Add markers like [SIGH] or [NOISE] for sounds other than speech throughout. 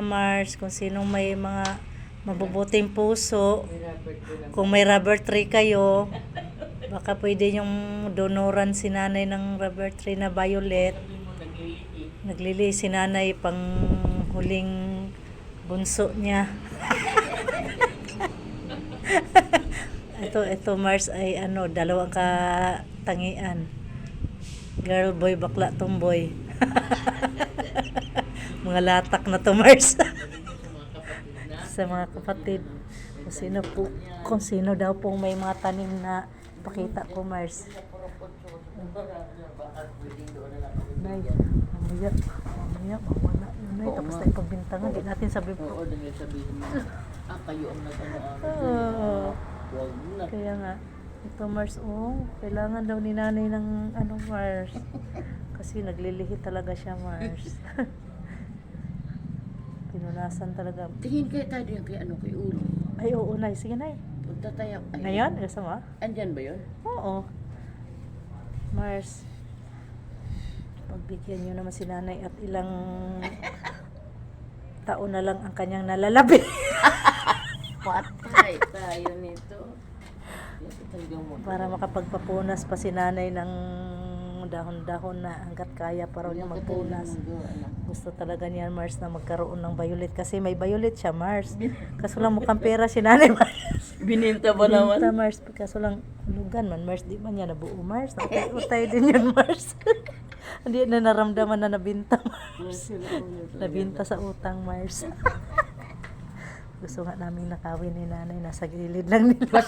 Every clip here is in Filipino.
Mars, kung sinong may mga mabubuting puso, kung may rubber tree kayo, baka pwede yung donoran si nanay ng rubber tree na violet. Naglili si nanay pang huling bunso niya. [LAUGHS] ito, ito Mars ay ano, dalawang katangian. Girl, boy, bakla, tomboy. [LAUGHS] mga latak na to Mars. [LAUGHS] sa mga kapatid. Kung sino po, kung sino daw pong may mga tanim na pakita ko Mars. Nay, mamaya, mamaya, mawala yun. Oo Tapos na ipagbintangan, di natin sabi Oo, po. dahil sabihin mo, ah, kayo ang nag-ano-ano. Oo. Huwag na. Kaya nga, ito Mars, oh, kailangan daw ni nanay ng ano Mars. [LAUGHS] Kasi naglilihi talaga siya Mars. [LAUGHS] Pinunasan talaga. Tingin kayo tayo yung kay ano, kay Ulo. Ay, oo, Nay. Sige, Nay. Punta tayo. Ay, Ngayon? Gusto mo? Andyan ba yun? Oo. Mars, pagbigyan nyo naman si nanay at ilang taon na lang ang kanyang nalalabi. Patay tayo nito. Para makapagpapunas pa si nanay ng dahon-dahon na hanggat kaya pa raw niya magpunas. Gusto talaga niya Mars na magkaroon ng violet kasi may violet siya Mars. Kaso lang mukhang pera si nanay Mars. [LAUGHS] Bininta ba naman? Binta Mars kaso lang lugan man Mars di man niya nabuo Mars. Utay din yun Mars. [LAUGHS] Hindi na naramdaman na nabinta Mars. Nabinta sa utang Mars. [LAUGHS] Gusto nga namin nakawin ni nanay nasa gilid lang nila.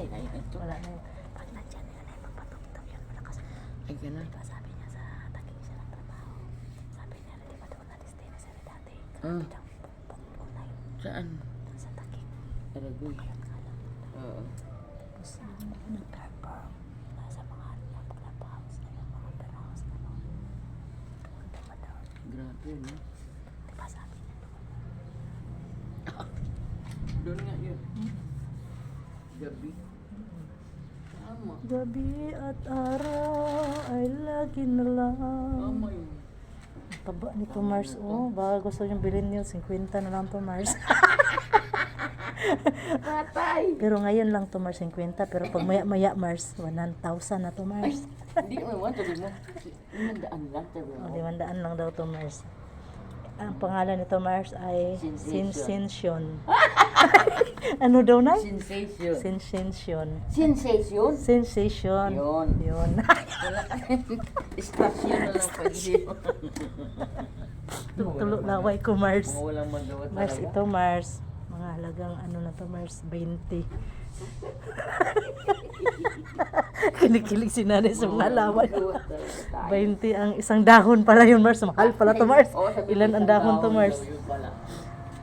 Patay tayo nito. Wala na yun. Pag nandyan ni nanay magpatugtog yun malakas. Ay, ganun. Diba sabi niya sa taging siya ng trabaho. Sabi niya di ba doon natin stay na siya dati. Ah. Kapit ang punay Saan? sa taging. Aragoy. Kalat-kalat. Oo. Tapos nag-perform nasa mga club house na yung mga opera house na no. Doon naman daw. Grabe, no? Diba sabi niya doon. Doon nga yun. Gabi. Tama. Gabi at araw ay lagi na lang. Tama yun. Taba ni to Mars, oh. Baka gusto niyong bilhin niyo, 50 na lang to Mars. Patay! [LAUGHS] pero ngayon lang to Mars, 50. Pero pag maya-maya Mars, 1,000 na to Mars. hindi naman, [LAUGHS] sabi mo. Limandaan lang, sabi O, mo. limandaan lang daw to Mars. Ang pangalan nito Mars ay Sensation. [LAUGHS] Ano daw na? Sensation. Sensation. Sensation? Sensation. Yun. Yun. Istasyon [LAUGHS] na lang pwede. Tulo laway ko Mars. Mga walang magawa talaga. Mars ito Mars. Mga halagang ano na to Mars, 20. [LAUGHS] Kinikilig si nanay sa mga lawan. Magawa talaga tayo. 20 ang isang dahon pala yun Mars. Mahal pala to Mars. Ilan ang dahon to Mars?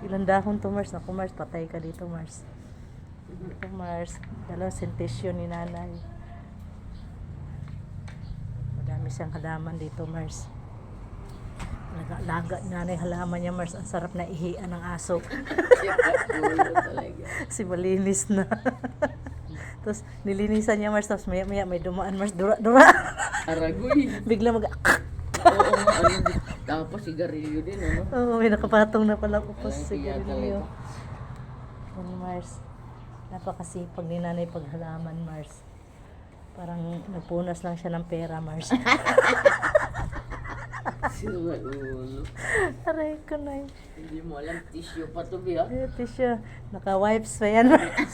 Ilan dahon to Mars? Naku Mars, patay ka dito Mars. Ito Mars, dalawang sentisyon ni nanay. Madami siyang halaman dito Mars. Laga, ni nanay halaman niya Mars. Ang sarap na ihian ng aso. [LAUGHS] Si malinis na. [LAUGHS] Tapos nilinisan niya Mars. Tapos maya maya may dumaan Mars. Dura, dura. Aragoy. [LAUGHS] Bigla mag... Oo ano din. Tapos sigarilyo din, ano? Oo, may nakapatong na pala upos Ay, sa kaya garilyo. talaga. Yun, Mars. Napakasipag ni nanay paghalaman, Mars. Parang nagpunas lang siya ng pera, Mars. Sino nga ulo? Aray ko na yun. Hindi mo alam, tissue pa to, Bia. Ito siya. Naka-wipes pa yan, Mars.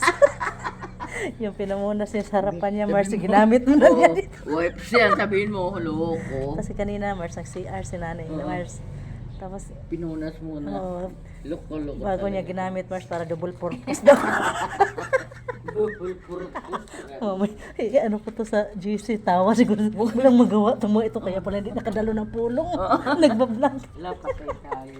[LAUGHS] yung pinamunas niya sa harapan niya, Mars. Ginamit mo na niya dito. wipes yan, sabihin mo, loko. Kasi kanina, Mars, nag-CR si nanay, Oo. Mars. Tapos, Pinunas mo na. oh, Loko, loko. bago niya ginamit, Mars, para double purpose daw. Double purpose. Mamay, eh, ano po to sa GC, tawa siguro. Walang magawa. Tumo ito, kaya pala hindi nakadalo ng pulong. [LAUGHS] Nagbablank. Lapakay tayo.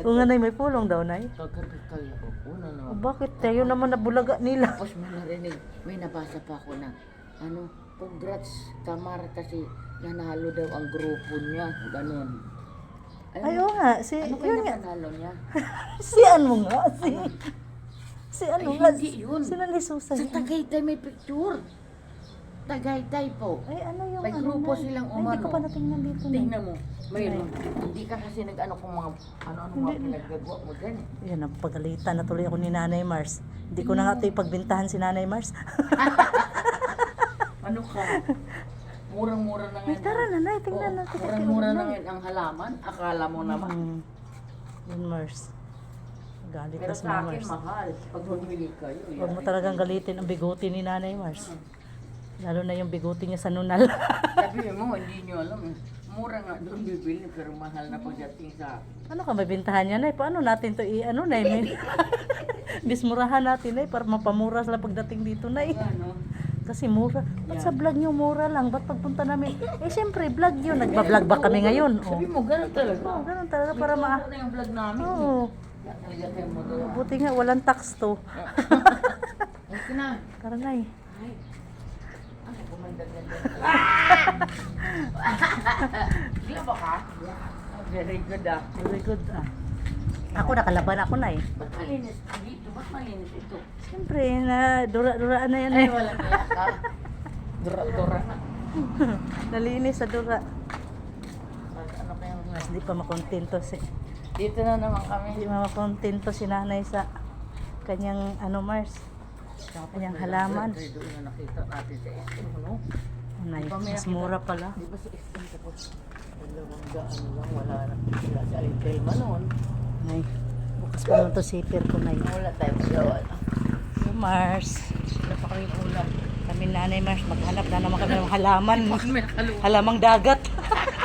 O nga, Nay, may pulong daw, Nay. Kagkakal ako. Una O, naman. bakit tayo naman nabulaga nila? Tapos may narinig, may nabasa pa ako na, ano, congrats, Tamar, kasi nanalo daw ang grupo niya. Ganon. Alam Ay, mo, oo nga. Si, ano yun kaya nga. nanalo niya? [LAUGHS] Si ano nga? Si, si ano Ay, nga? hindi yun. Si Nanay Susan. Sa Tagaytay may picture. Tagaytay po. Ay, ano yung May ano grupo na? silang Ay, hindi ko umano. pa natingnan dito na. Tingnan mo, mayroon. Hindi ka kasi nag-ano kung mga ano-ano mga Hindi. mo dyan. eh. Yan, napagalitan na tuloy ako ni Nanay Mars. Hindi ko na nga ito ipagbintahan si Nanay Mars. [LAUGHS] Ano ka? [LAUGHS] Murang-mura na Ay, ngayon. tara na, Nay, tingnan Oo, natin. Murang-mura na ngayon ang halaman. Akala mo naman. Mm. Yun, Mars. Galit Pero na si sa akin, Mars. mahal. Pag bumili kayo. Huwag mo yan. talagang galitin ang bigote ni Nanay Mars. Lalo na yung bigote niya sa nunal. [LAUGHS] Sabi mo, hindi nyo alam. eh. Mura nga doon bibili, pero mahal na pagdating sa ano ka, mabintahan niya, Nay? Paano natin to i- ano, Nay? [LAUGHS] May- [LAUGHS] Bismurahan natin, Nay, para mapamura sila pagdating dito, Nay. ano. Kasi mura. Ba't sa vlog nyo mura lang? Ba't pagpunta namin? Eh, siyempre, vlog yun. Nagbablog ba kami ngayon? Oh. Sabi mo, ganun talaga. Oo, ganun talaga para ma... Ano yung vlog namin? Oo. Magawa. Buti nga, walang tax to. [LAUGHS] Okay na. Tara, Nay. Ay. Ay, gumanda-ganda. Di ba ka? Very good ah. Very good, ah. Ako, nakalaban ako, Nay. Ba't malinis dito? Ba't malinis ito? Siyempre, na dura-duraan na yan, Ay, wala kaya ka. Dura-dura na. Nalinis sa dura. Ano kayang Mas di pa makontento si... Dito na naman kami. makontento si nanay sa kanyang ano Mars. Kanyang halaman. Doon na nakita natin sa SM, ano? Nay, Di mas mura pala. Di ba sa SM tapos dalawang daan lang, wala na. Wala sa Alitelma noon. Nay, bukas pa naman to zipper ko, Nay. Wala tayo magawa. So, Mars. Wala pa kami ulam. Kami nanay Mars, maghanap na naman kami ng halaman. Halamang dagat.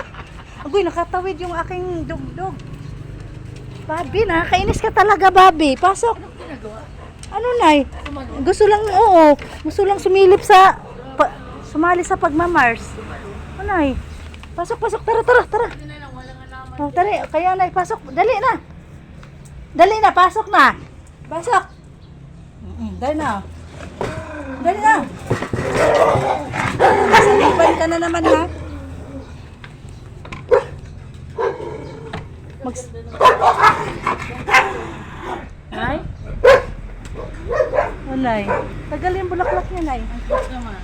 [LAUGHS] Agoy, nakatawid yung aking dugdog. Babi, nakakainis ka talaga, Babi. Pasok. Anong ginagawa? Ano, Nay? Gusto lang, oo. Gusto lang sumilip sa, pa, sumali sa pagmamars. Anay, pasok, pasok, tara, tara, tara. Na. Oh, dali, kaya nay, pasok, dali na. Dali na, pasok na. Pasok. Mm-mm, dali na. Dali na. Salipan ka na naman, ha? Mag... Nay? Oh, Nay. Tagal yung bulaklak niya, Nay. Ang cute naman.